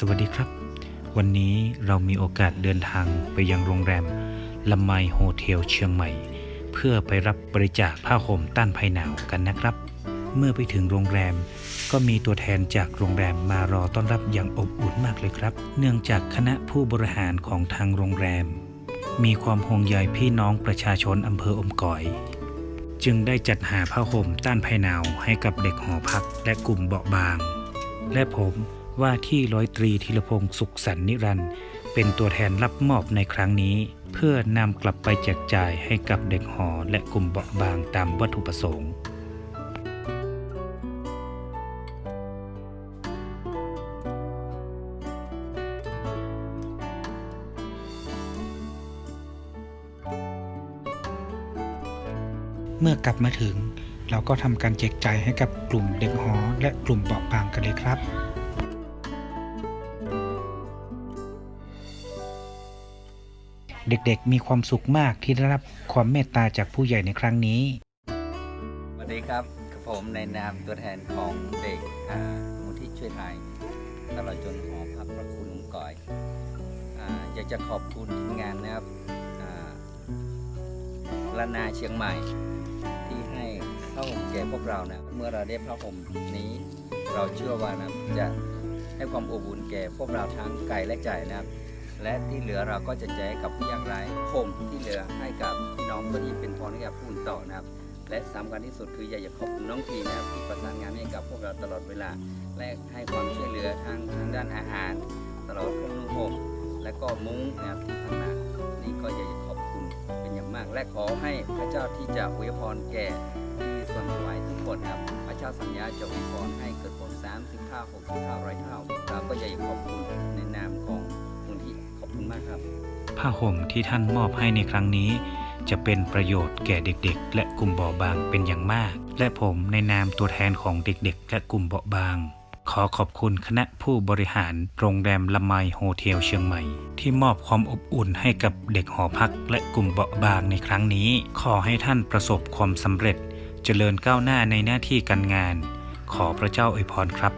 สวัสดีครับ วันนี้เรามีโอกาสเดินทางไปยังโรงแรมละไมโฮเทลเชียงใหม่ เพื่อไปรับบริจาคผ้าห่มต้านภัยหนาวกันนะครับ เมื่อไปถึงโรงแรม ก็มีตัวแทนจากโรงแรมมารอต้อนรับอย่างอบอุ่นมากเลยครับ เนื่องจากคณะผู้บริหารของทางโรงแรม มีความห่วงใยพี่น้องประชาชนอำเภออมก๋อยจึงได้จัดหาผ้าห่มต้านภัยหนาวให้กับเด็กหอพักและกลุ่มเบาะบาง และผม ว่าที่ร้อยตรีธีรพงศ์สุขสันนิรันด์เป็นตัวแทนรับมอบในครั้งนี้ เพื่อนำกลับไปแจกจ่ายให้กับเด็กหอและกลุ่มเบาะบางตามวัตถุประสงค์เมื่อกลับมาถึง เราก็ทำการแจกจ่ายให้กับกลุ่มเด็กหอและกลุ่มเบาะบางกันเลยครับ เด็กๆ มีความสุขมากที่ได้รับความเมตตาจากผู้ใหญ่ในครั้งนี้ สวัสดีครับผมในนามตัวแทนของเด็กอามูลที่ช่วยไทยตลอดจนหอพักพระคุณลุงก่อยอยากจะขอบคุณทีมงานนะครับลานาเชียงใหม่ ที่ให้ผ้าแก่พวกเรานะเมื่อเราได้ผ้าห่มนี้เราเชื่อว่านะจะให้ความอบอุ่นแก่พวกเราทั้งกายและใจนะครับ และที่เหลือเราก็จะแจกกับผู้ยากไร้ห่มที่เหลือให้กับพี่น้องเพื่อที่เป็นพรให้กับผู้อื่นต่อนะครับ และสำคัญที่สุดคืออยากจะขอบคุณน้องพีนะครับที่ประสานงานให้กับพวกเราตลอดเวลา และให้ความช่วยเหลือทางทางด้านอาหาร ตลอดเครื่องนุ่งห่มและก็มุ้งนะครับที่ข้างหน้านี่ก็อยากจะขอบคุณเป็นอย่างมาก และขอให้พระเจ้าที่จะอวยพรแก่ที่มีส่วนถวายทุกคนนะครับพระเจ้าสัญญาจะอวยพรให้เกิดผล30เท่า60เท่าร้อยเท่าเราก็อยากจะขอบคุณ มากครับผ้าห่มที่ท่านมอบให้ในครั้งนี้ จะเป็นประโยชน์แก่เด็กๆ และกลุ่มเบาบางเป็นอย่างมาก และผมในนามตัวแทนของเด็กๆ และกลุ่มเบาบาง ขอขอบคุณคณะผู้บริหารโรงแรมละไมโฮเทลเชียงใหม่ ที่มอบความอบอุ่นให้กับเด็กหอพักและกลุ่มเบาบางในครั้งนี้ ขอให้ท่านประสบความสำเร็จ เจริญก้าวหน้าในหน้าที่การงาน ขอพระเจ้าอวยพรครับ